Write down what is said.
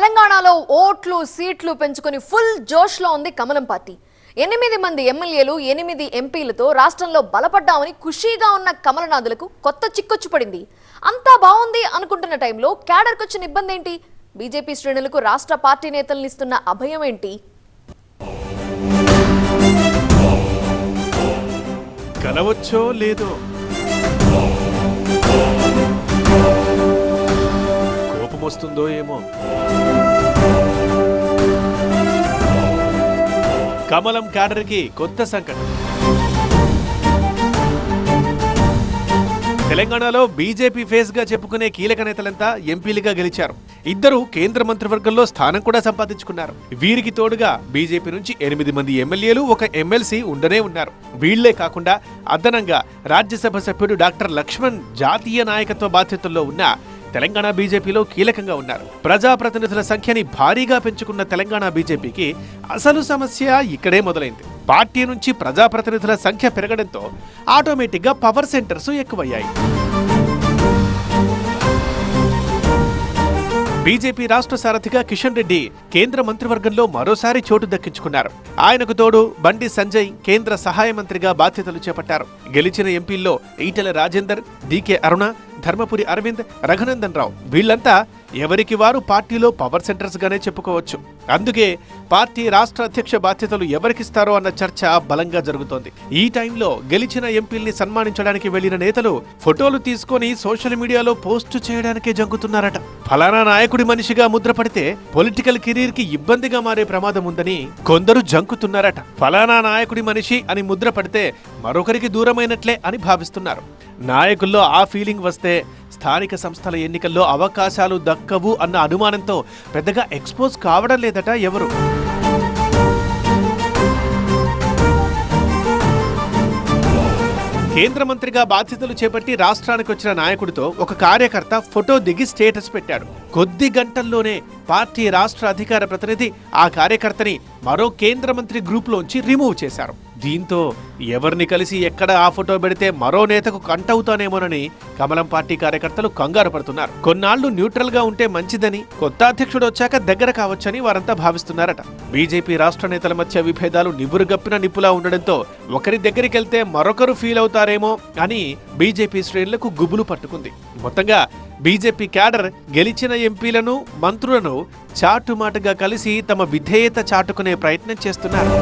తెలంగాణలో ఓట్లు సీట్లు పెంచుకొని ఫుల్ జోష్లో ఉంది కమలం పార్టీ. ఎనిమిది మంది ఎమ్మెల్యేలు ఎనిమిది ఎంపీలతో రాష్ట్రంలో బలపడ్డామని ఖుషీగా ఉన్న కమలనాథులకు కొత్త చిక్కొచ్చు పడింది. అంతా బాగుంది అనుకుంటున్న టైంలో క్యాడర్కి వచ్చిన ఇబ్బంది ఏంటి? బీజేపీ శ్రేణులకు రాష్ట్ర పార్టీ నేతలను ఇస్తున్న అభయం ఏంటి? కలవచ్చో లేదో వస్తుందో ఏమో. కమలం క్యాడర్కి కొత్త సంకటం. తెలంగాణలో బీజేపీ ఫేస్గా చెప్పుకునే కీలక నేతలంతా ఎంపీలుగా గెలిచారు. ఇద్దరు కేంద్ర మంత్రివర్గంలో స్థానం కూడా సంపాదించుకున్నారు. వీరికి తోడుగా బీజేపీ నుంచి ఎనిమిది మంది ఎమ్మెల్యేలు ఒక ఎమ్మెల్సీ ఉండనే ఉన్నారు. వీళ్ళే కాకుండా అదనంగా రాజ్యసభ సభ్యుడు డాక్టర్ లక్ష్మణ్ జాతీయ నాయకత్వ బాధ్యతల్లో ఉన్న తెలంగాణ బీజేపీలో కీలకంగా ఉన్నారు. ప్రజాప్రతినిధుల సంఖ్యని భారీగా పెంచుకున్న తెలంగాణ బీజేపీకి అసలు సమస్య ఇక్కడే మొదలైంది. పార్టీ నుంచి ప్రజాప్రతినిధుల సంఖ్య పెరగడంతో ఆటోమేటిక్గా పవర్ సెంటర్స్ ఎక్కువయ్యాయి. బీజేపీ రాష్ట్ర సారథిగా కిషన్ రెడ్డి కేంద్ర మంత్రివర్గంలో మరోసారి చోటు దక్కించుకున్నారు. ఆయనకు తోడు బండి సంజయ్ కేంద్ర సహాయ మంత్రిగా బాధ్యతలు చేపట్టారు. గెలిచిన ఎంపీల్లో ఈటెల రాజేందర్ డీకే అరుణ ధర్మపురి అరవింద్ రఘునందన్ రావు. వీళ్ళంతా ఎవరికి వారు పార్టీలో పవర్ సెంటర్స్ గానే చెప్పుకోవచ్చు. అందుకే పార్టీ రాష్ట్ర అధ్యక్ష బాధ్యతలు ఎవరికిస్తారో అన్న చర్చ బలంగా జరుగుతోంది. ఈ టైంలో గెలిచిన ఎంపీల్ని సన్మానించడానికి వెళ్ళిన నేతలు ఫోటోలు తీసుకొని సోషల్ మీడియాలో పోస్టు చేయడానికే జంకుతున్నారట. ఫలానా నాయకుడి మనిషిగా ముద్రపడితే పొలిటికల్ కెరీర్కి ఇబ్బందిగా మారే ప్రమాదం ఉందని కొందరు జంకుతున్నారట. ఫలానా నాయకుడి మనిషి అని ముద్రపడితే మరొకరికి దూరమైనట్లే అని భావిస్తున్నారు. నాయకుల్లో ఆ ఫీలింగ్ వస్తే స్థానిక సంస్థల ఎన్నికల్లో అవకాశాలు దక్కవు అన్న అనుమానంతో పెద్దగా ఎక్స్పోజ్ కావడం లేదట ఎవరు. కేంద్ర మంత్రిగా బాధ్యతలు చేపట్టి రాష్ట్రానికి వచ్చిన నాయకుడితో ఒక కార్యకర్త ఫోటో దిగి స్టేటస్ పెట్టాడు. కొద్ది గంటల్లోనే పార్టీ రాష్ట్ర అధికార ప్రతినిధి ఆ కార్యకర్తని మరో కేంద్ర మంత్రి గ్రూప్లోంచి రిమూవ్ చేశారు. దీంతో ఎవరిని కలిసి ఎక్కడ ఆ ఫోటో పెడితే మరో నేతకు కంటవుతానేమోనని కమలం పార్టీ కార్యకర్తలు కంగారు పడుతున్నారు. కొన్నాళ్ళు న్యూట్రల్గా ఉంటే మంచిదని కొత్త అధ్యక్షుడు వచ్చాక దగ్గర కావచ్చని వారంతా భావిస్తున్నారట. బీజేపీ రాష్ట్ర నేతల మధ్య విభేదాలు నిబురుగప్పిన నిప్పులా ఉండడంతో ఒకరి దగ్గరికి వెళ్తే మరొకరు ఫీల్ అవుతారేమో అని బీజేపీ శ్రేణులకు గుబులు పట్టుకుంది. మొత్తంగా బీజేపీ క్యాడర్ గెలిచిన ఎంపీలను మంత్రులను చాటుమాటుగా కలిసి తమ విధేయత చాటుకునే ప్రయత్నం చేస్తున్నారు.